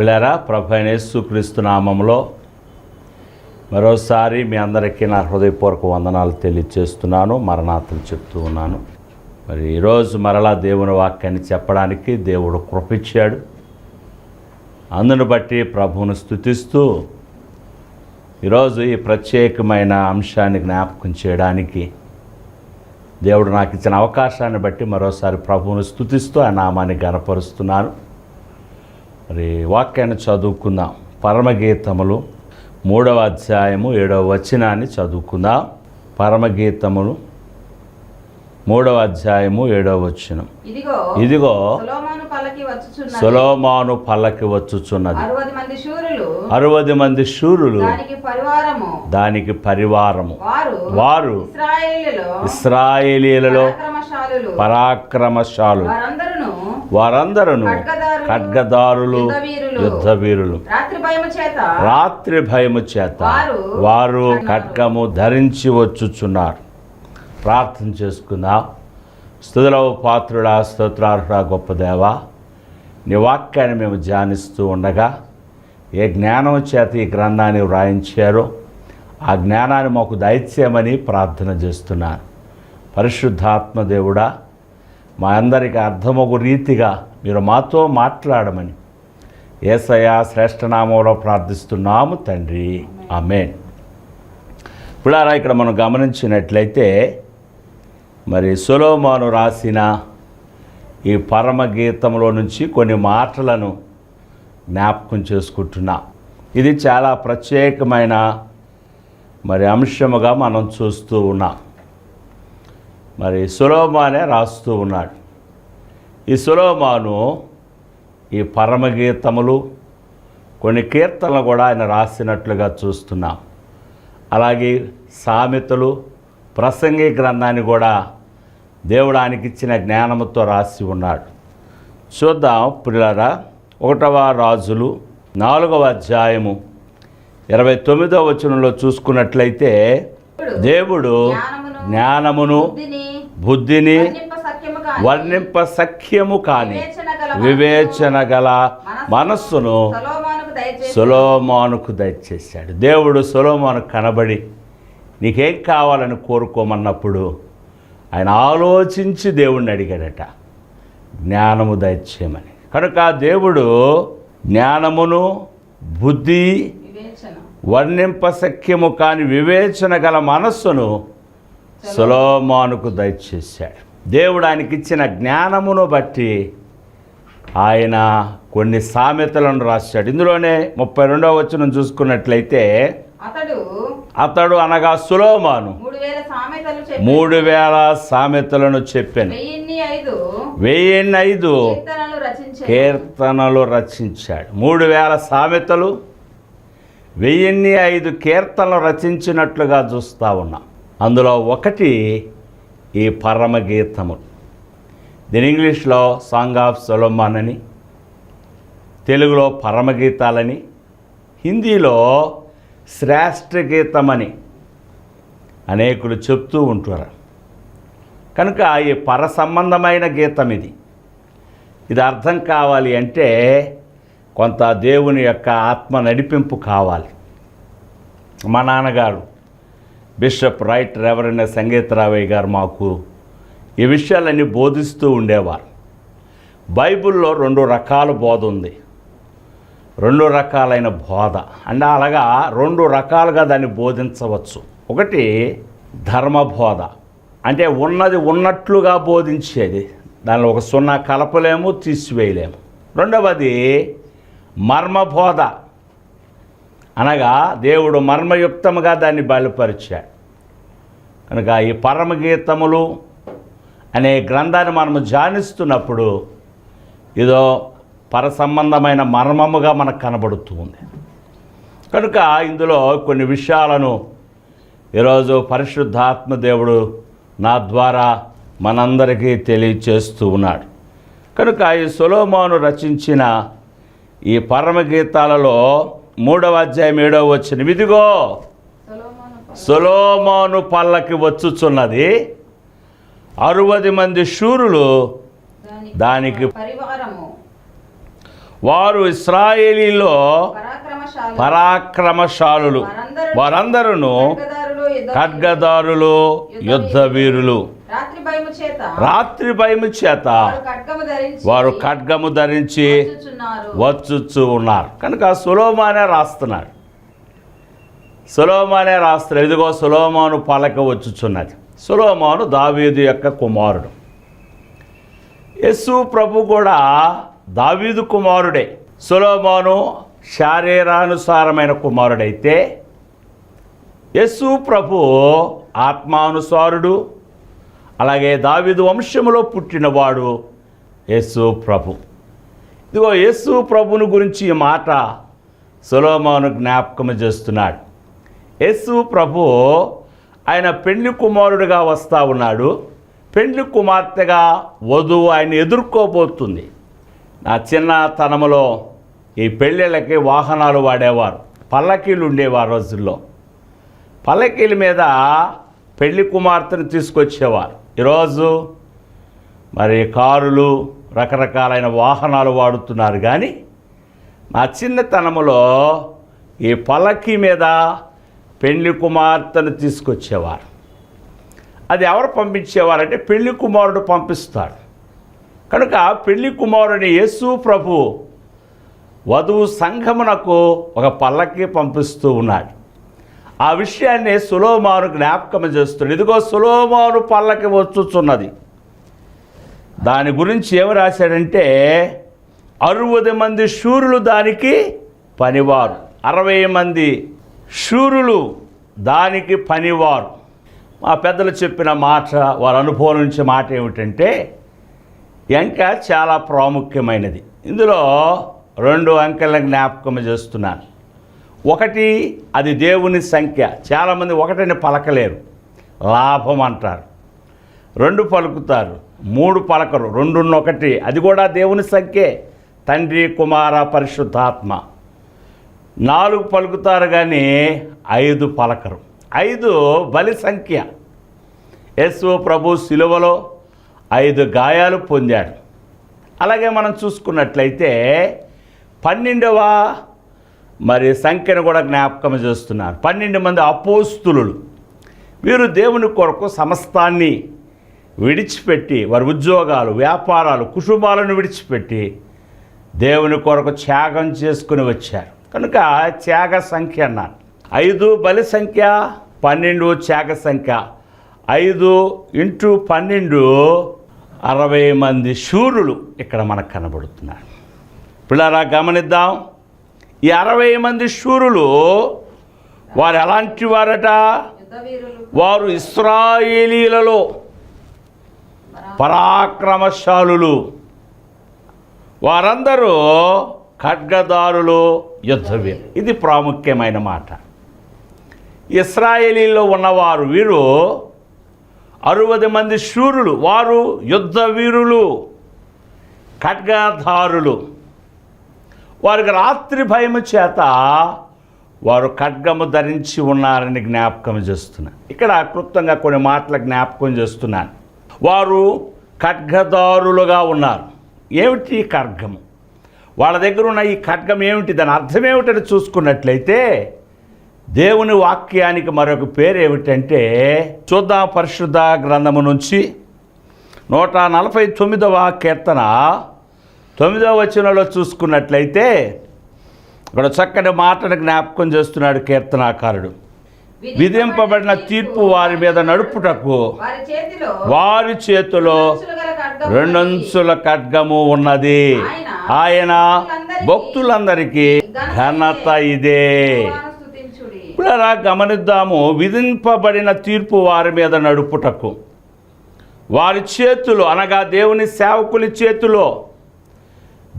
పిల్లరా ప్రభు క్రీస్తు నామంలో మరోసారి మీ అందరికీ నా హృదయపూర్వక వందనాలు తెలియజేస్తున్నాను మరణాతలు చెప్తూ ఉన్నాను. మరి ఈరోజు మరలా దేవుని వాక్యాన్ని చెప్పడానికి దేవుడు కృపిచ్చాడు అందును బట్టి ప్రభువును స్థుతిస్తూ ఈరోజు ఈ ప్రత్యేకమైన అంశాన్ని జ్ఞాపకం చేయడానికి దేవుడు నాకు ఇచ్చిన అవకాశాన్ని బట్టి మరోసారి ప్రభువును స్థుతిస్తూ ఆ నామాన్ని గనపరుస్తున్నాను మరి వాక్యాన్ని చదువుకుందాం. పరమగీతములు మూడవ అధ్యాయము ఏడవ వచనాన్ని చదువుకుందాం. పరమగీతములు మూడవ అధ్యాయము ఏడవ వచనం. ఇదిగో సొలొమోను పల్లకి వచ్చుచున్నది. అరవది మంది శూరులు. దానికి పరివారము. వారు ఇస్రాయేలీలలో పరాక్రమశాలు వారందరూ ఖడ్గదారులు, యుద్ధవీరులు, యుద్ధవీరులు. రాత్రి భయము చేత వారు ఖడ్గము ధరించి వచ్చుచున్నారు. ప్రార్థన చేసుకుందాం. స్థుతులవ పాత్రుడా స్తోత్రార్హుడా గొప్ప దేవా నీ వాక్యాన్ని మేము ధ్యానిస్తూ ఉండగా ఏ జ్ఞానం చేత ఈ గ్రంథాన్ని వ్రాయించారో ఆ జ్ఞానాన్ని మాకు దయచేయమని ప్రార్థన చేస్తున్నాను. పరిశుద్ధాత్మ దేవుడా మా అందరికీ అర్థమగు రీతిగా మీరు మాతో మాట్లాడమని. ఏసయ శ్రేష్టనామంలో ప్రార్థిస్తున్నాము తండ్రి. ఆమె ఇప్పుడారా ఇక్కడ మనం గమనించినట్లయితే మరి సులోమాను రాసిన ఈ పరమగీతంలో నుంచి కొన్ని మాటలను జ్ఞాపకం చేసుకుంటున్నా. ఇది చాలా ప్రత్యేకమైన మరి అంశముగా మనం చూస్తూ ఉన్నాం. మరి సులోమానే రాస్తూ ఉన్నాడు. ఈ సులోమాను ఈ పరమగీతములు కొన్ని కీర్తనలు కూడా ఆయన రాసినట్లుగా చూస్తున్నాం. అలాగే సామెతలు ప్రసంగి గ్రంథాన్ని కూడా దేవుడు ఆయనకి ఇచ్చిన జ్ఞానముతో రాసి ఉన్నాడు. చూద్దాం పిల్లరా ఒకటవ రాజులు నాలుగవ అధ్యాయము ఇరవై తొమ్మిదవ వచనంలో చూసుకున్నట్లయితే దేవుడు జ్ఞానమును బుద్ధిని వర్ణింప సఖ్యము కాని వివేచన గల మనస్సును సొలొమోనుకు దయచేశాడు. దేవుడు సొలోమాను కనబడి నీకేం కావాలని కోరుకోమన్నప్పుడు ఆయన ఆలోచించి దేవుణ్ణి అడిగాడట జ్ఞానము దయచేయమని. కనుక దేవుడు జ్ఞానమును బుద్ధి వివేచన వర్ణింప సఖ్యము కాని వివేచన గల మనస్సును సొలోమానుకు దయచేశాడు. దేవుడు ఆయనకి ఇచ్చిన జ్ఞానమును బట్టి ఆయన కొన్ని సామెతలను రాశాడు. ఇందులోనే ముప్పై రెండవ వచనం చూసుకున్నట్లయితే అతడు అతడు అనగా సులోమాను. మూడు వేల సామెతలను చెప్పాను. వెయ్యిన్ని ఐదు కీర్తనలు రచించాడు. మూడు వేల సామెతలు వెయ్యిన్ని ఐదు కీర్తనలు రచించినట్లుగా చూస్తూ ఉన్నాం. అందులో ఒకటి ఈ పరమగీతము. దీని ఇంగ్లీష్లో సాంగ్ ఆఫ్ సొలమాన్ అని తెలుగులో పరమగీతాలని హిందీలో శ్రేష్ఠ గీతమని అనేకులు చెప్తూ ఉంటారు కనుక ఈ పర సంబంధమైన గీతం ఇది. ఇది అర్థం కావాలి అంటే కొంత దేవుని యొక్క ఆత్మ నడిపింపు కావాలి. మా నాన్నగారు బిషప్ రైట్ రెవరెండ్ సంగీతరావయ్య గారు మాకు ఈ విషయాలన్నీ బోధిస్తూ ఉండేవారు. బైబిల్లో రెండు రకాల బోధ ఉంది. రెండు రకాలైన బోధ. అంటే అలాగా రెండు రకాలుగా దాన్ని బోధించవచ్చు. ఒకటి ధర్మబోధ. అంటే ఉన్నది ఉన్నట్లుగా బోధించేది. దానిలో ఒక సున్నా కలపలేము తీసివేయలేము. రెండవది మర్మబోధ. అనగా దేవుడు మర్మయుక్తముగా దాన్ని బయలుపరిచాడు. కనుక ఈ పరమగీతములు అనే గ్రంథాన్ని మనము ధ్యానిస్తున్నప్పుడు ఇదో పర సంబంధమైన మర్మముగా మనకు కనబడుతూ ఉంది. కనుక ఇందులో కొన్ని విషయాలను ఈరోజు పరిశుద్ధాత్మ దేవుడు నా ద్వారా మనందరికీ తెలియచేస్తూ ఉన్నాడు. కనుక ఈ సులోమాను రచించిన ఈ పరమగీతాలలో మూడవ అధ్యాయం ఏడవ వచ్చిన ఇదిగో సొలొమోను పల్లకి వచ్చుచున్నది. అరవది మంది శూరులు దానికి వారు ఇస్రాయేలీలో పరాక్రమశాలు పరాక్రమశాలులు. వారందరూ ఖడ్గదారులు యుద్ధ వీరులు. రాత్రి భయము చేత వారు ఖడ్గము ధరించి వారు ఖడ్గము ధరించి వచ్చుచున్నారు. వచ్చుచు ఉన్నారు. కనుక సులోమానే రాస్తున్నాడు. సులోమానే రాస్తున్నాడు. ఇదిగో సులోమాను పలక వచ్చుచున్నది. సులోమాను దావీదు యొక్క కుమారుడు. యస్సు ప్రభు కూడా దావీదు కుమారుడే. సులోమాను శారీరానుసారమైన కుమారుడైతే యస్సు ప్రభు ఆత్మానుసారుడు అలాగే దావిదు వంశములో పుట్టినవాడు యేసు ప్రభు. ఇదిగో యేసు ప్రభుని గురించి ఈ మాట సులోమాను జ్ఞాపకం చేస్తున్నాడు. యేసు ప్రభు ఆయన పెళ్ళి కుమారుడిగా వస్తూ ఉన్నాడు. పెళ్ళి కుమార్తెగా వధువు ఆయన ఎదుర్కోబోతుంది. నా చిన్నతనములో ఈ పెళ్ళిళ్ళకి వాహనాలు వాడేవారు. పల్లకీలు ఉండేవారు రోజుల్లో. పల్లకీల మీద పెళ్ళి కుమార్తెను తీసుకొచ్చేవారు. ఈరోజు మరి కారులు రకరకాలైన వాహనాలు వాడుతున్నారు. కానీ నా చిన్నతనములో ఈ పలకి మీద పెళ్ళి కుమార్తెను తీసుకొచ్చేవారు. అది ఎవరు పంపించేవారంటే పెళ్ళి కుమారుడు పంపిస్తాడు. కనుక పెళ్ళి కుమారుని యేసు ప్రభు వధువు సంఘమునకు ఒక పల్లకి పంపిస్తూ ఉన్నాడు. ఆ విషయాన్ని సులోమాను జ్ఞాపకం చేస్తుంది ఇదిగో సులోమాను పల్లకి వచ్చుచున్నది. దాని గురించి ఏమి రాశాడంటే అరవది మంది శూరులు దానికి పనివారు. అరవై మంది శూరులు దానికి పనివారు. మా పెద్దలు చెప్పిన మాట వారి అనుభవం నుంచి మాట ఏమిటంటే ఎంక చాలా ప్రాముఖ్యమైనది. ఇందులో రెండు అంకెలను జ్ఞాపకం చేస్తున్నాను. ఒకటి అది దేవుని సంఖ్య. చాలామంది ఒకటిని పలకలేరు. లాభం అంటారు. రెండు పలుకుతారు. మూడు పలకరు. రెండున్నొకటి అది కూడా దేవుని సంఖ్యే. తండ్రి కుమార పరిశుద్ధాత్మ. నాలుగు పలుకుతారు కానీ ఐదు పలకరు. ఐదు బలి సంఖ్య. యేసు ప్రభు శిలువలో ఐదు గాయాలు పొందాడు. అలాగే మనం చూసుకున్నట్లయితే పన్నెండవ మరి సంఖ్యను కూడా జ్ఞాపకం చేస్తున్నారు. పన్నెండు మంది అపోస్తులు వీరు దేవుని కొరకు సమస్తాన్ని విడిచిపెట్టి వారి ఉద్యోగాలు వ్యాపారాలు కుటుంబాలను విడిచిపెట్టి దేవుని కొరకు త్యాగం చేసుకుని వచ్చారు. కనుక త్యాగ సంఖ్య అన్నాను ఐదు బలి సంఖ్య పన్నెండు త్యాగ సంఖ్య. ఐదు ఇంటూ పన్నెండు అరవై మంది శూరులు ఇక్కడ మనకు కనబడుతున్నారు. పిల్లరా గమనిద్దాం. ఈ అరవై మంది శూరులు వారు ఎలాంటి వారట? వారు ఇస్రాయేలీలలో పరాక్రమశాలులు. వారందరూ ఖడ్గదారులు యుద్ధవీరు. ఇది ప్రాముఖ్యమైన మాట. ఇస్రాయేలీలో ఉన్నవారు వీరు అరవది మంది శూరులు వారు యుద్ధ వీరులు ఖడ్గధారులు వారికి రాత్రి భయము చేత వారు ఖడ్గము ధరించి ఉన్నారని జ్ఞాపకం చేస్తున్నా ఇక్కడ క్లుప్తంగా కొన్ని మాటల జ్ఞాపకం చేస్తున్నాను. వారు ఖడ్గదారులుగా ఉన్నారు. ఏమిటి ఈ ఖడ్గము? వాళ్ళ దగ్గర ఉన్న ఈ ఖడ్గం ఏమిటి? దాని అర్థం ఏమిటని చూసుకున్నట్లయితే దేవుని వాక్యానికి మరొక పేరు ఏమిటంటే చూద్దాం పరిశుద్ధ గ్రంథము నుంచి నూట నలభై తొమ్మిదవ కీర్తన. తొమ్మిదవ వచనంలో చూసుకున్నట్లయితే ఇక్కడ చక్కని మాటను జ్ఞాపకం చేస్తున్నాడు కీర్తనాకారుడు. విధింపబడిన తీర్పు వారి మీద నడుపుటకు వారి చేతిలో రెండంచుల ఖడ్గము ఉన్నది. ఆయన భక్తులందరికీ ఘనత ఇదే. ఇప్పుడలా గమనిద్దాము. విధింపబడిన తీర్పు వారి మీద నడుపుటకు. వారి చేతులు అనగా దేవుని సేవకుని చేతిలో.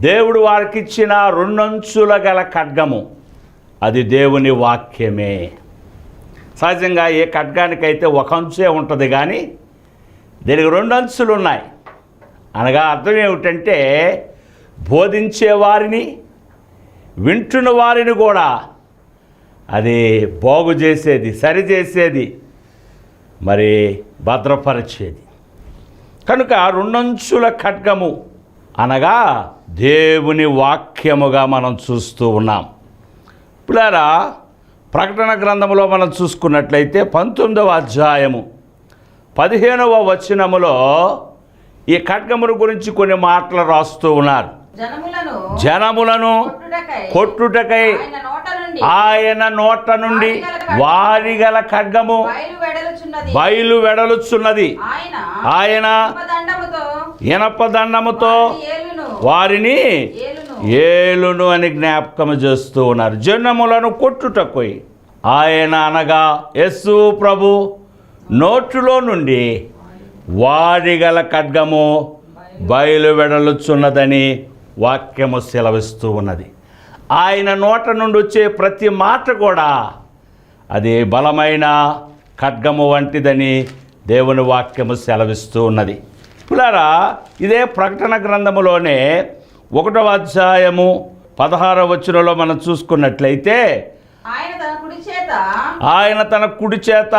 దేవుడు వారికి ఇచ్చిన రెండంచుల గల ఖడ్గము అది దేవుని వాక్యమే. సహజంగా ఏ ఖడ్గానికైతే ఒక అంచే ఉంటుంది కానీ దీనికి రెండు అంచులు ఉన్నాయి. అనగా అర్థం ఏమిటంటే బోధించే వారిని వింటున్న వారిని కూడా అది బాగు చేసేది సరిచేసేది మరి భద్రపరిచేది. కనుక రెండంచుల ఖడ్గము అనగా దేవుని వాక్యముగా మనం చూస్తూ ఉన్నాం. ఇప్పుడారా ప్రకటన గ్రంథములో మనం చూసుకున్నట్లయితే పంతొమ్మిదవ అధ్యాయము పదిహేనవ వచనములో ఈ ఖడ్గమును గురించి కొన్ని మాటలు రాస్తూ ఉన్నారు. జనములను కొట్టుటకై ఆయన నోట నుండి నుండి వారిగల ఖడ్గము బయలు వెడలుచున్నది ఆయన ఆయన దండముతో ఇనపదండముతో వారిని ఏలును. అని జ్ఞాపకం చేస్తూ ఉన్నారు. జనములను కొట్టుటకోయి. ఆయన అనగా యస్సు ప్రభు నోటులో నుండి వాడిగల ఖడ్గము బయలు వెడలుచున్నదని వాక్యము సెలవిస్తూ ఉన్నది. ఆయన నోట నుండి వచ్చే ప్రతి మాట కూడా అది బలమైన ఖడ్గము వంటిదని దేవుని వాక్యము సెలవిస్తూ ఉన్నది. పులారా ఇదే ప్రకటన గ్రంథములోనే ఒకటవ అధ్యాయము పదహారవ వచనంలో మనం చూసుకున్నట్లయితే ఆయన తన కుడి చేత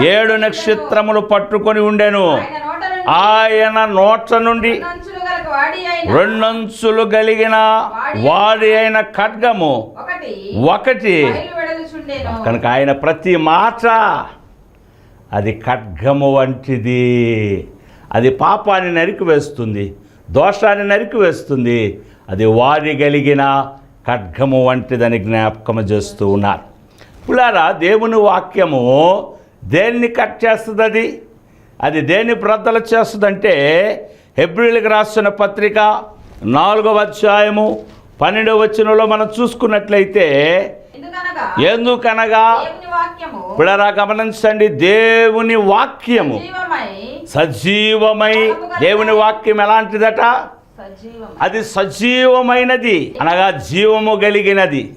ఏడు నక్షత్రములు పట్టుకొని ఉండెను. ఆయన నోట నుండి ఆయన నోట్ల నుండి రెండంచులు కలిగిన వాడి అయిన ఖడ్గము ఒకటి కనుక ఆయన ప్రతి మాట అది ఖడ్గము వంటిది. అది పాపాన్ని నరికివేస్తుంది దోషాన్ని నరికివేస్తుంది అది వారి కలిగిన ఖడ్గము వంటిదని జ్ఞాపకము చేస్తూ ఉన్నారు. పులారా దేవుని వాక్యము దేన్ని కట్ చేస్తుంది అది అది దేన్ని బ్రద్దలు చేస్తుందంటే హెబ్రిల్కి రాసిన పత్రిక నాలుగవ అధ్యాయము పన్నెండవ వచనంలో మనం చూసుకున్నట్లయితే ఎందుకనగా? పిల్లరా గమనించండి దేవుని వాక్యము. జీవమై సజీవమై. దేవుని వాక్యం ఎలాంటిదట? అది సజీవమైనది అనగా జీవము కలిగినది.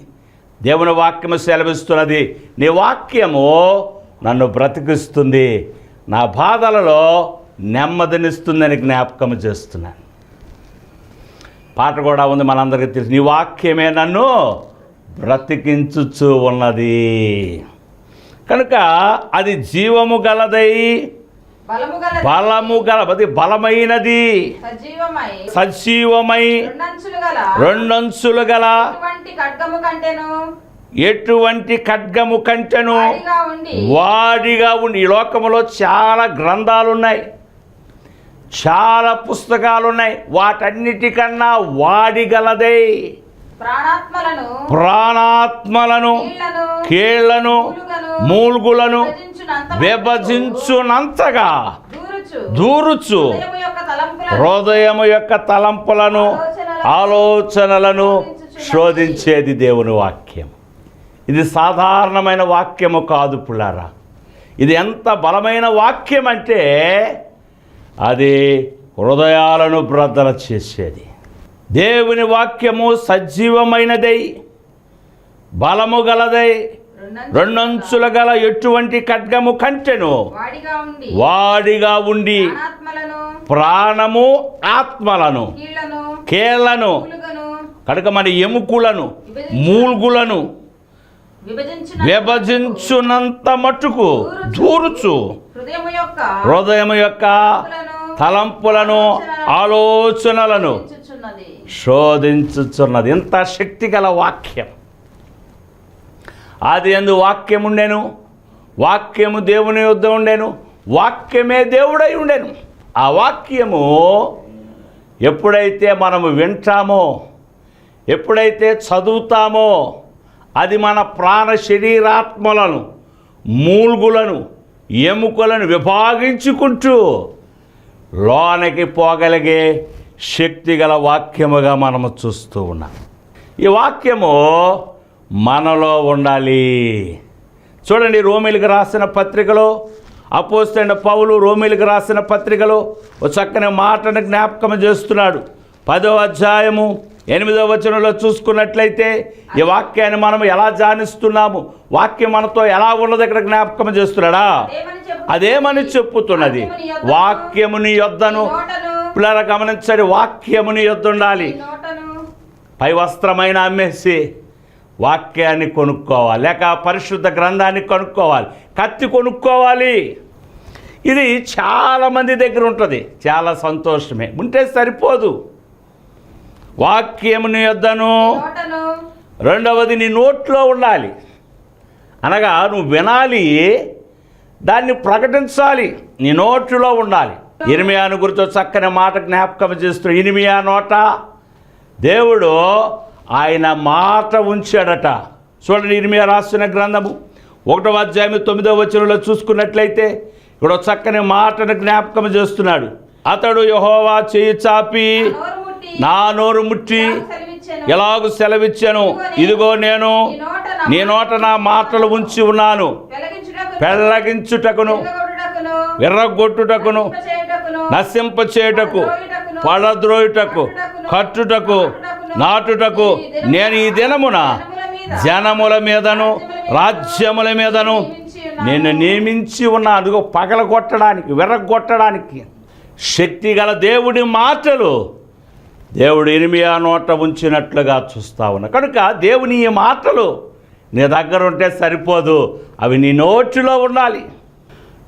దేవుని వాక్యము సెలవిస్తున్నది నీ వాక్యము నన్ను బ్రతికిస్తుంది. నా బాధలలో నెమ్మదినిస్తుందని జ్ఞాపకం చేస్తున్నాను. పాట కూడా ఉంది మనందరికీ తెలుసు. నీ వాక్యమే నన్ను బ్రతికించుచు ఉన్నది. కనుక అది జీవము గలదై బలము గల అది బలమైనది. సజీవమై రెండంచులు గల. ఎటువంటి ఖడ్గము కంటేను? వాడిగా ఉండి. ఈ లోకములో చాలా గ్రంథాలు ఉన్నాయి చాలా పుస్తకాలు ఉన్నాయి వాటన్నిటికన్నా వాడిగలదే. ప్రాణాత్మలను కీళ్ళను మూల్గులను విభజించునంత విభజించునంతగా. దూరుచు. దూరుచు. హృదయము యొక్క తలంపులను హృదయము యొక్క తలంపులను ఆలోచనలను శోధించేది దేవుని వాక్యం. ఇది సాధారణమైన వాక్యము కాదు పుల్లారా. ఇది ఎంత బలమైన వాక్యం అంటే అది హృదయాలను బ్రద్దల చేసేది. దేవుని వాక్యము సజీవమైనదై బలము గలదై రెండంచులు గల ఎటువంటి ఖడ్గము కంటెను వాడిగా ఉండి ప్రాణము ఆత్మలను కీళ్ళను మూలుగను కనుక మన ఎముకలను మూల్గులను విభజించిన విభజించునంత మట్టుకు దూరుచు. హృదయం యొక్క తలంపులను ఆలోచనలను శోధించుచున్నది. ఇంత శక్తి గల వాక్యం. అది ఎందు వాక్యం ఉండెను. వాక్యము దేవుని యొద్ద ఉండెను. వాక్యమే దేవుడై ఉండెను. ఆ వాక్యము ఎప్పుడైతే మనము వింటామో ఎప్పుడైతే చదువుతామో అది మన ప్రాణ శరీరాత్మలను మూల్గులను ఎముకలను విభాగించుకుంటూ లోనకి పోగలిగే శక్తి గల వాక్యముగా మనము చూస్తూ ఉన్నాం. ఈ వాక్యము మనలో ఉండాలి. చూడండి రోమిలకు రాసిన పత్రికలో అపోస్తైన పౌలు రోమిలకు రాసిన పత్రికలో ఒక చక్కని మాటను జ్ఞాపకం చేస్తున్నాడు. పదో అధ్యాయము ఎనిమిదో వచనంలో చూసుకున్నట్లయితే ఈ వాక్యాన్ని మనం ఎలా జానిస్తున్నాము వాక్యం మనతో ఎలా ఉన్నది ఇక్కడ జ్ఞాపకం చేస్తున్నాడా? అదేమని చెప్పుతున్నది. వాక్యముని యొద్దను. నోటను. పిల్లల గమనించండి వాక్యముని యొద్ద ఉండాలి. పై వస్త్రమైన అమ్మేసి వాక్యాన్ని కొనుక్కోవాలి లేక పరిశుద్ధ గ్రంథాన్ని కొనుక్కోవాలి. కత్తి కొనుక్కోవాలి. ఇది చాలామంది దగ్గర ఉంటుంది. చాలా సంతోషమే. ఉంటే సరిపోదు. వాక్యముని యొద్దను. నోటను. రెండవది నీ నోట్లో ఉండాలి. అనగా నువ్వు వినాలి దాన్ని ప్రకటించాలి నీ నోట్లో ఉండాలి. ఇనిమియాను గురితో చక్కని మాట జ్ఞాపకం చేస్తూ ఇనిమియా నోట దేవుడు ఆయన మాట ఉంచాడట. చూడండి ఇనిమియా రాసిన గ్రంథము. ఒకటో అధ్యాయం తొమ్మిదో వచనంలో చూసుకున్నట్లయితే ఇక్కడ చక్కని మాటను జ్ఞాపకం చేస్తున్నాడు. అతడు యహోవా చేయి చాపి నా నోరు ముట్టి. ఎలాగూ సెలవిచ్చాను? ఇదిగో నేను నీ నోట నా మాటలు ఉంచి ఉన్నాను. పెళ్ళగించుటకును విర్రగొట్టుటకును నశింపచేయుటకును, నశింప చేయుటకు పడద్రోయుటకు. కట్టుటకు. నాటుటకు. నేను ఈ దినమున జనముల మీదను రాజ్యముల మీదను నేను నియమించి ఉన్నా అదిగో పగల కొట్టడానికి విర్రగొట్టడానికి శక్తి గల దేవుడి మాటలు దేవుడు ఎనిమియా నోట ఉంచినట్లుగా చూస్తా ఉన్నా. కనుక దేవుని ఈ మాటలు నీ దగ్గర ఉంటే సరిపోదు. అవి నీ నోటిలో ఉండాలి.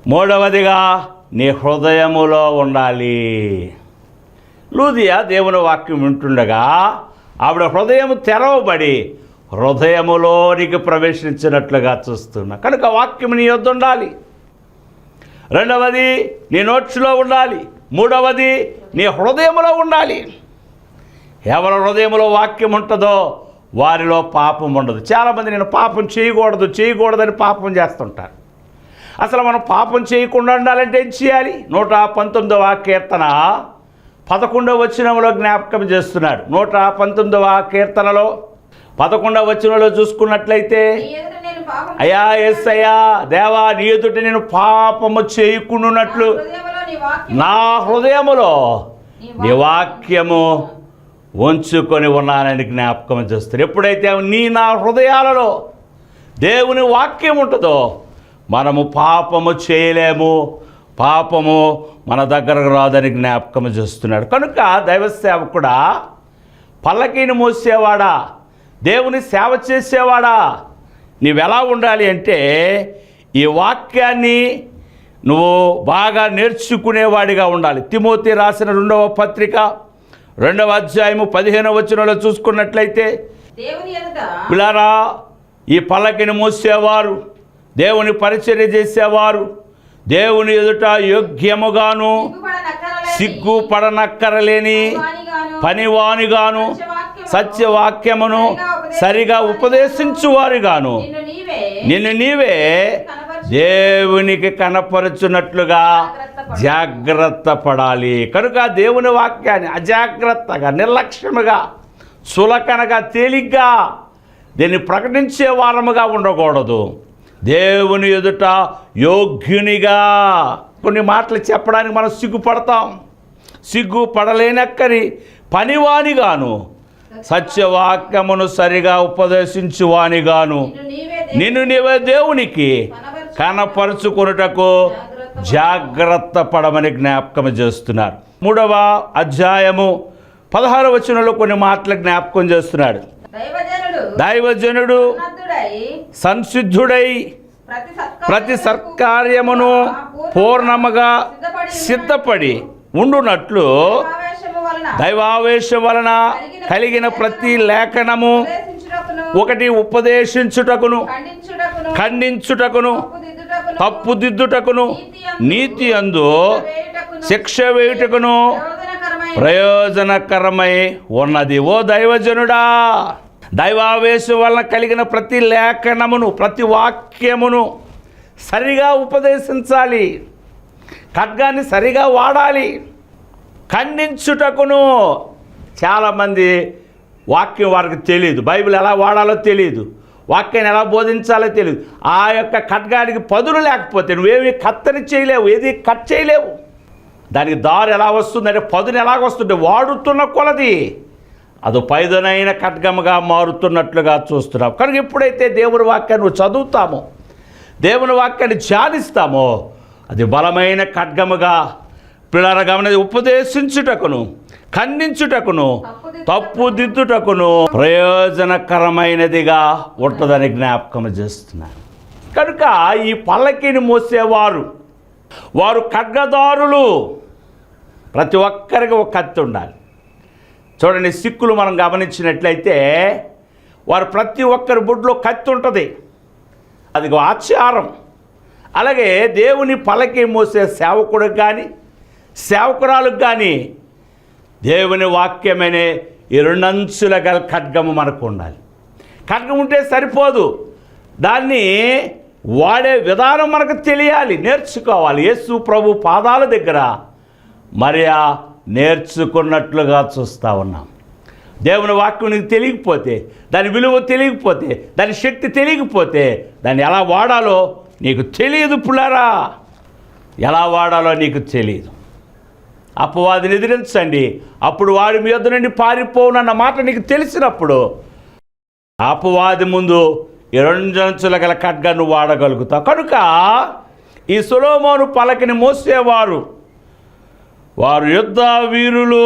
మూడవదిగా నీ హృదయములో ఉండాలి. లూదియా దేవుని వాక్యం వింటుండగా ఆవిడ హృదయం తెరవబడి హృదయములోనికి ప్రవేశించినట్లుగా చూస్తున్నా. కనుక వాక్యం నీ యొద్ ఉండాలి. రెండవది నీ నోట్స్లో ఉండాలి. మూడవది నీ హృదయంలో ఉండాలి. ఎవరి హృదయంలో వాక్యం ఉంటుందో వారిలో పాపం ఉండదు. చాలామంది నేను పాపం చేయకూడదు చేయకూడదని పాపం చేస్తుంటారు. అసలు మనం పాపం చేయకుండా ఉండాలంటే ఏం చేయాలి? నూట పంతొమ్మిదవ కీర్తన పదకొండవ వచనంలో జ్ఞాపకం చేస్తున్నాడు. నూట పంతొమ్మిదవ కీర్తనలో పదకొండవ వచనంలో చూసుకున్నట్లయితే అయా ఎస్ అయ్యా దేవా నీ ఎదుట నేను పాపము చేయకుండానట్లు వాక్యం నా హృదయములో నీ వాక్యము వంచుకొని ఉన్నానని జ్ఞాపకం చేస్తారు. ఎప్పుడైతే నీ నా హృదయాలలో దేవుని వాక్యం ఉంటుందో మనము పాపము చేయలేము పాపము మన దగ్గరకు రాదని జ్ఞాపకం చేస్తున్నాడు. కనుక దైవ సేవకుడా పల్లకీని మోసేవాడా దేవుని సేవ చేసేవాడా నీవెలా ఉండాలి అంటే ఈ వాక్యాన్ని నువ్వు బాగా నేర్చుకునేవాడిగా ఉండాలి. తిమోతి రాసిన రెండవ పత్రిక రెండవ అధ్యాయము పదిహేనవ వచనంలో చూసుకున్నట్లయితే పిల్లరా ఈ పల్లకిని మోసేవారు దేవుని పరిచర్య చేసేవారు దేవుని ఎదుట యోగ్యముగాను సిగ్గు పడనక్కరలేని పనివానిగాను, సత్యవాక్యమును సరిగా ఉపదేశించువారుగాను. నిన్ను నీవే దేవునికి కనపరుచున్నట్లుగా జాగ్రత్త పడాలి. కనుక దేవుని వాక్యాన్ని అజాగ్రత్తగా నిర్లక్ష్యముగా చులకనగా తేలిగ్గా దీన్ని ప్రకటించే వారముగా ఉండకూడదు. దేవుని ఎదుట యోగ్యునిగా కొన్ని మాటలు చెప్పడానికి మనం సిగ్గుపడతాం. సిగ్గు పడలేనక్కని పనివానిగాను సత్యవాక్యమును సరిగా ఉపదేశించువానిగాను నిన్ను నీవే దేవునికి కనపరుచుకొనుటకు జాగ్రత్త పడమని జ్ఞాపకం చేస్తున్నారు. మూడవ అధ్యాయము పదహారు వచనంలో కొన్ని మాటలు జ్ఞాపకం చేస్తున్నాడు. దైవజనుడు సంసిద్ధుడై ప్రతి సత్కార్యమును పూర్ణముగా సిద్ధపడి ఉండునట్లు దైవావేశం వలన కలిగిన ప్రతి లేఖనము ఒకటి ఉపదేశించుటకును ఖండించుటకును తప్పుదిద్దుటకును, నీతి అందు శిక్ష వేయుటకును ప్రయోజనకరమై ఉన్నది. ఓ దైవజనుడా దైవావేశం వలన కలిగిన ప్రతి లేఖనమును ప్రతి వాక్యమును సరిగా ఉపదేశించాలి. ఖడ్గాన్ని సరిగా వాడాలి. ఖండించుటకును చాలామంది వాక్యం వారికి తెలియదు. బైబిల్ ఎలా వాడాలో తెలియదు. వాక్యాన్ని ఎలా బోధించాలో తెలియదు ఆ యొక్క ఖడ్గానికి పదులు లేకపోతే నువ్వేమి కత్తని చేయలేవు ఏది కట్ చేయలేవు. దానికి దారి ఎలా వస్తుందంటే పదును ఎలాగ వస్తుంటే వాడుతున్న కొలది. అది పైదనైన ఖడ్గముగా మారుతున్నట్లుగా చూస్తున్నావు. కనుక ఎప్పుడైతే దేవుని వాక్యాన్ని చదువుతామో దేవుని వాక్యాన్ని ధ్యానిస్తామో అది బలమైన ఖడ్గముగా పిల్లల గమన ఉపదేశించుటకును ఖండించుటకును తప్పుదిద్దుటకును. ప్రయోజనకరమైనదిగా ఉంటుందని జ్ఞాపకం చేస్తున్నాను. కనుక ఈ పల్లకిని మోసేవారు వారు ఖడ్గదారులు. ప్రతి ఒక్కరికి ఒక కత్తి ఉండాలి. చూడండి సిక్కులు మనం గమనించినట్లయితే వారు ప్రతి ఒక్కరి బుడ్లో కత్తి ఉంటుంది. అది ఆచారం. అలాగే దేవుని పలకి మోసే సేవకుడికి కానీ సేవకురాలకు కానీ దేవుని వాక్యమనే ఈ రెండంచుల గల ఖడ్గము మనకు ఉండాలి. ఖడ్గం ఉంటే సరిపోదు. దాన్ని వాడే విధానం మనకు తెలియాలి నేర్చుకోవాలి. యేసు ప్రభు పాదాల దగ్గర మరియా నేర్చుకున్నట్లుగా చూస్తూ ఉన్నాం. దేవుని వాక్యం నీకు తెలియకపోతే దాని విలువ తెలియకపోతే దాని శక్తి తెలియకపోతే దాన్ని ఎలా వాడాలో నీకు తెలియదు పుల్లారా? ఎలా వాడాలో నీకు తెలియదు. అపవాదిని ఎదిరించండి. అప్పుడు వాడి మీ యొద్ద నుండి పారిపోవునన్న మాట నీకు తెలిసినప్పుడు అపవాది ముందు ఈ రెండంచుల గల ఖడ్గాను వాడగలుగుతావు. కనుక ఈ సులోమోను పలకని మోసేవారు వారు యుద్ధ వీరులు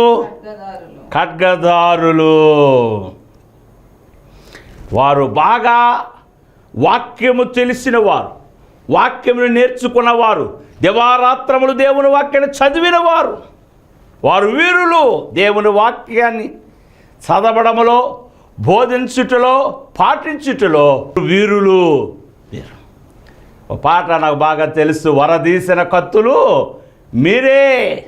ఖడ్గదారులు వారు బాగా వాక్యము తెలిసిన వారు వాక్యమును నేర్చుకున్నవారు దివారాత్రములు దేవుని వాక్యాన్ని చదివిన వారు వీరులు దేవుని వాక్యాన్ని చదవడములో బోధించుటలో పాటించుటలో వీరులు వీరు. ఒక పాట నాకు బాగా తెలుసు వరదీసిన కత్తులు మీరే.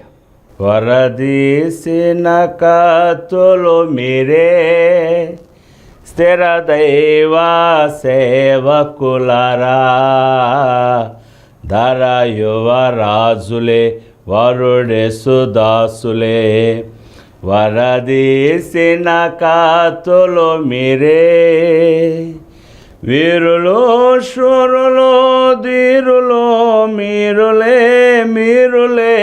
వరదీసిన కత్తులు మీరే. స్థిర దైవ సేవకులరా. ధర యువరాజులే వరుడేసుదాసులే వరదీసిన కాతులు మీరే. వీరులో శూరులు ధీరులు మీరులే మీరులే.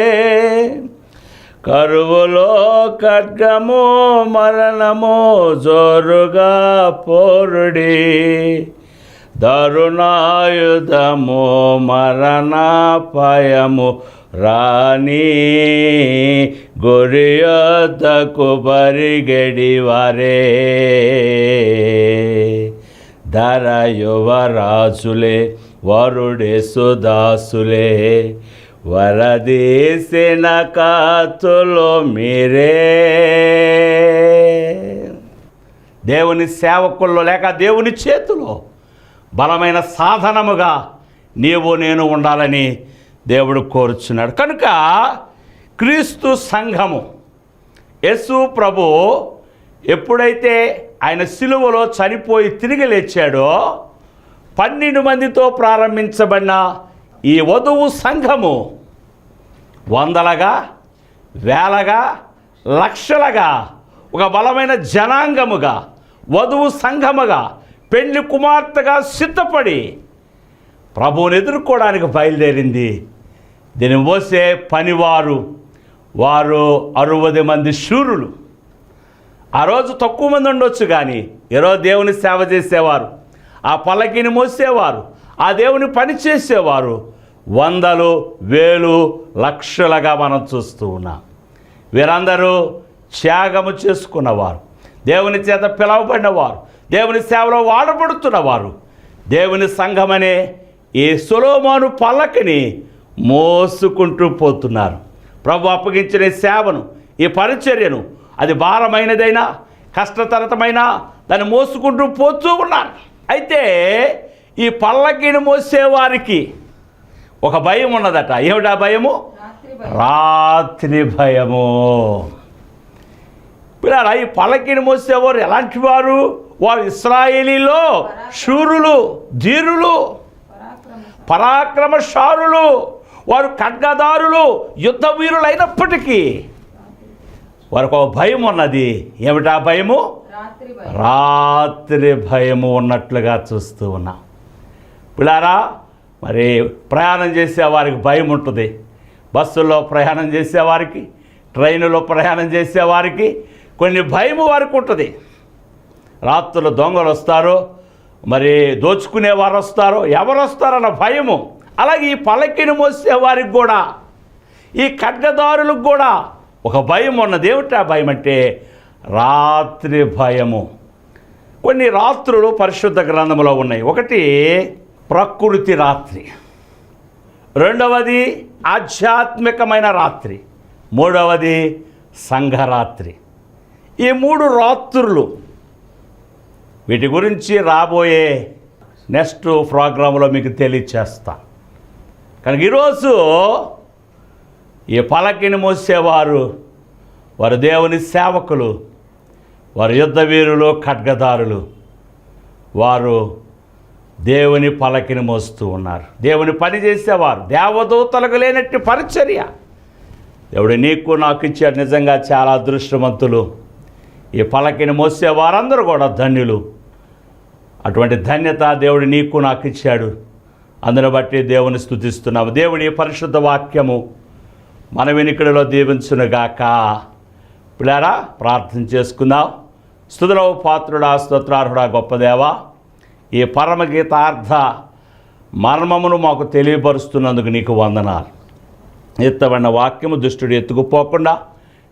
కరువులో ఖడ్గము మరణము జోరుగా పోరుడి. దరుణాయుధము మరణాపాయము రాణి గురియొద్దకు పరిగెడి వారే ధర యువరాజులే వరుడే సుదాసులే వరదీసిన కాతులు మీరే. దేవుని సేవకుల్లో లేక దేవుని చేతిలో బలమైన సాధనముగా నీవు నేను ఉండాలని దేవుడు కోరుచున్నాడు. కనుక క్రీస్తు సంఘము యేసు ప్రభు ఎప్పుడైతే ఆయన సిలువలో చనిపోయి తిరిగి లేచాడో పన్నెండు మందితో ప్రారంభించబడిన ఈ వధువు సంఘము వందలగా వేలగా లక్షలుగా ఒక బలమైన జనాంగముగా వధువు సంఘముగా పెళ్ళి కుమార్తెగా సిద్ధపడి ప్రభువుని ఎదుర్కోవడానికి బయలుదేరింది. దీన్ని మోసే పనివారు. వారు అరవది మంది శూరులు. ఆ రోజు తక్కువ మంది ఉండొచ్చు కానీ ఈరోజు దేవుని సేవ చేసేవారు. ఆ పల్లకిని మోసేవారు. ఆ దేవుని పని చేసేవారు. వందలు వేలు లక్షలుగా మనం చూస్తూ ఉన్నాం. వీరందరూ త్యాగము చేసుకున్నవారు. దేవుని చేత పిలవబడినవారు. దేవుని సేవలో వాడబడుతున్నవారు. దేవుని సంఘమనే ఈ సులోమాను పల్లకిని మోసుకుంటూ పోతున్నారు. ప్రభు అప్పగించిన సేవను ఈ పరిచర్యను అది భారమైనదైనా కష్టతరతమైన దాన్ని మోసుకుంటూ పోతూ ఉన్నారు. అయితే ఈ పల్లకిని మోసేవారికి ఒక భయం ఉన్నదట. ఏమిటా భయము? రాత్రి భయం. రాత్రి భయము. పిల్లరా ఈ పల్లకిని మోసేవారు ఎలాంటి వారు? వారు ఇస్రాయేలీలో శూరులు ధీరులు పరాక్రమ పరాక్రమశారులు. వారు ఖడ్గదారులు యుద్ధ వీరులైనప్పటికీ వారికి ఒక భయం ఉన్నది. ఏమిటా భయము? రాత్రి భయం. రాత్రి భయము ఉన్నట్లుగా చూస్తూ ఉన్నాం. పిల్లారా మరి ప్రయాణం చేసే వారికి భయం ఉంటుంది. బస్సుల్లో ప్రయాణం చేసేవారికి ట్రైనులో ప్రయాణం చేసేవారికి కొన్ని భయము వారికి ఉంటుంది. రాత్రులు దొంగలు వస్తారు మరి దోచుకునే వారు వస్తారు ఎవరు వస్తారన్న భయము అలాగే ఈ పలకిని మోసే వారికి కూడా ఈ ఖడ్గదారులకు కూడా ఒక భయం ఉన్నది. ఏమిటి ఆ భయం అంటే రాత్రి భయము. కొన్ని రాత్రులు పరిశుద్ధ గ్రంథంలో ఉన్నాయి. ఒకటి ప్రకృతి రాత్రి. రెండవది ఆధ్యాత్మికమైన రాత్రి. మూడవది సంఘరాత్రి. ఈ మూడు రాత్రులు వీటి గురించి రాబోయే నెక్స్ట్ ప్రోగ్రాంలో మీకు తెలియచేస్తాను కనుక ఈరోజు ఈ పలకిని మోసేవారు వారు దేవుని సేవకులు వారు యుద్ధ వీరులు ఖడ్గదారులు వారు దేవుని పలకిని మోస్తూ ఉన్నారు. దేవుని పని చేసేవారు. దేవదూతలకు లేనట్టు పరిచర్య. దేవుడు నీకు నాకు ఇచ్చాడు. నిజంగా చాలా అదృష్టవంతులు. ఈ పలకిని మోసే వారందరూ కూడా ధన్యులు. అటువంటి ధన్యత దేవుడు నీకు నాకు ఇచ్చాడు. అందును బట్టి దేవుని స్థుతిస్తున్నాము దేవుని పరిశుద్ధ వాక్యము మన వెనుకడిలో దీవించునుగాక. పిల్లారా ప్రార్థన చేసుకుందాం. స్థుతులో పాత్రుడా స్తోత్రార్హుడా గొప్పదేవా ఈ పరమగీతార్థ మర్మమును మాకు తెలియపరుస్తున్నందుకు నీకు వందనాలు. ఎత్తబడిన వాక్యము దుష్టుడు ఎత్తుకుపోకుండా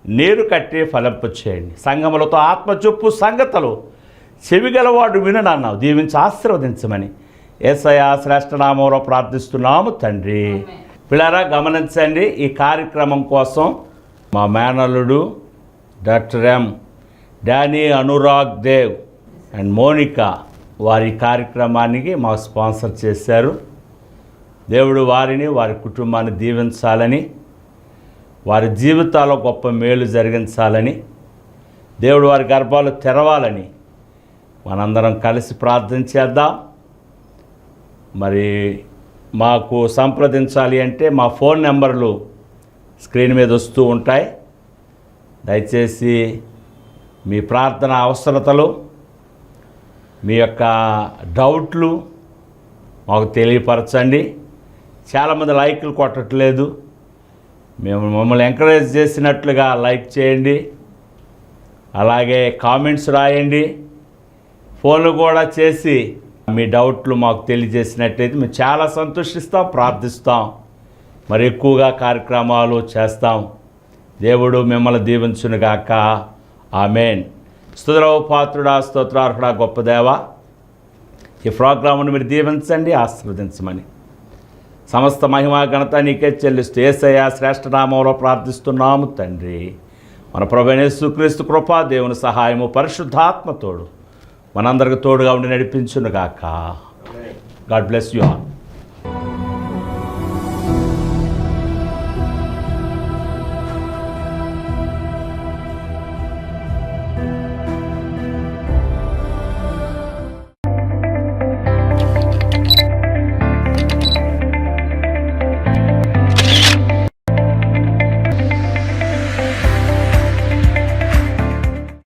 నీరు కట్టి ఫలింపు చేయండి. సంగములతో ఆత్మచొప్పు సంగతులు చెవిగలవాడు వినడన్నావు దీవించి ఆశీర్వదించమని ఏసయా శ్రేష్టనామంలో ప్రార్థిస్తున్నాము తండ్రి. పిల్లరా గమనించండి ఈ కార్యక్రమం కోసం మా మేనల్లుడు doctor M Danny Anurag Dev and Monika వారి కార్యక్రమానికి మాకు స్పాన్సర్ చేశారు. దేవుడు వారిని వారి కుటుంబాన్ని దీవించాలని వారి జీవితాల్లో గొప్ప మేలు జరిగించాలని దేవుడు వారి గర్భాలు తెరవాలని మనందరం కలిసి ప్రార్థన చేద్దాం. మరి మాకు సంప్రదించాలి అంటే మా ఫోన్ నెంబర్లు స్క్రీన్ మీద వస్తూ ఉంటాయి. దయచేసి మీ ప్రార్థన అవసరతలు మీ యొక్క డౌట్లు మాకు తెలియపరచండి. చాలామంది లైక్లు కొట్టట్లేదు. మేము మమ్మల్ని ఎంకరేజ్ చేసినట్లుగా లైక్ చేయండి. అలాగే కామెంట్స్ రాయండి. ఫోన్లు కూడా చేసి మీ డౌట్లు మాకు తెలియజేసినట్టయితే మేము చాలా సంతోషిస్తాం ప్రార్థిస్తాం. మరి ఎక్కువగా కార్యక్రమాలు చేస్తాం. దేవుడు మిమ్మల్ని దీవించునుగాక. ఆమెన్. స్తుతులవు పాత్రుడా స్తోత్రార్హుడా గొప్పదేవ ఈ ప్రోగ్రామును మీరు దీవించండి ఆశీర్వదించమని. సమస్త మహిమా ఘనత నీకే చెల్లిస్తూ ఏసయ్య శ్రేష్టనామంలో ప్రార్థిస్తున్నాము తండ్రి. మన ప్రభనేసుక్రీస్తు కృపా దేవుని సహాయము పరిశుద్ధాత్మతోడు మనందరికి తోడుగా ఉండి నడిపించునుగాక. God bless you all